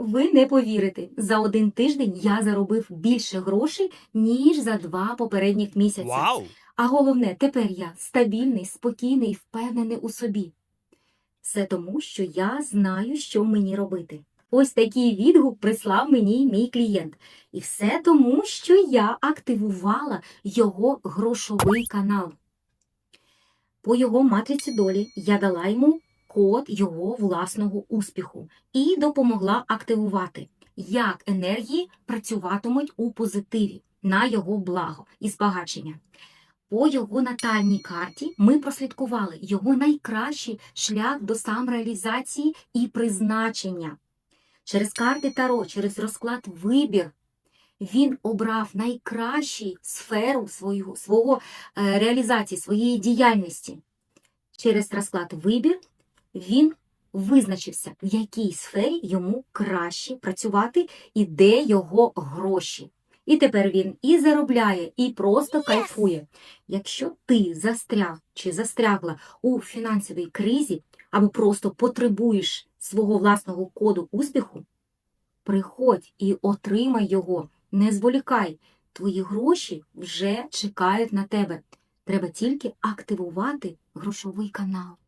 Ви не повірите, за один тиждень я заробив більше грошей, ніж за два попередніх місяці. Вау! А головне, тепер я стабільний, спокійний впевнений у собі. Все тому, що я знаю, що мені робити. Ось такий відгук прислав мені мій клієнт. І все тому, що я активувала його грошовий канал. По його матриці долі я дала йому код його власного успіху і допомогла активувати, як енергії працюватимуть у позитиві на його благо і збагачення. По його натальній карті ми прослідкували його найкращий шлях до самореалізації і призначення. Через карти Таро, через розклад вибір. Він обрав найкращу сферу свого, свого е, реалізації, своєї діяльності. Через розклад вибір він визначився, в якій сфері йому краще працювати і де його гроші. І тепер він і заробляє, і просто кайфує. Якщо ти застряг чи застрягла у фінансовій кризі, або просто потребуєш свого власного коду успіху, приходь і отримай його. Не зволікай, твої гроші вже чекають на тебе. Треба тільки активувати грошовий канал.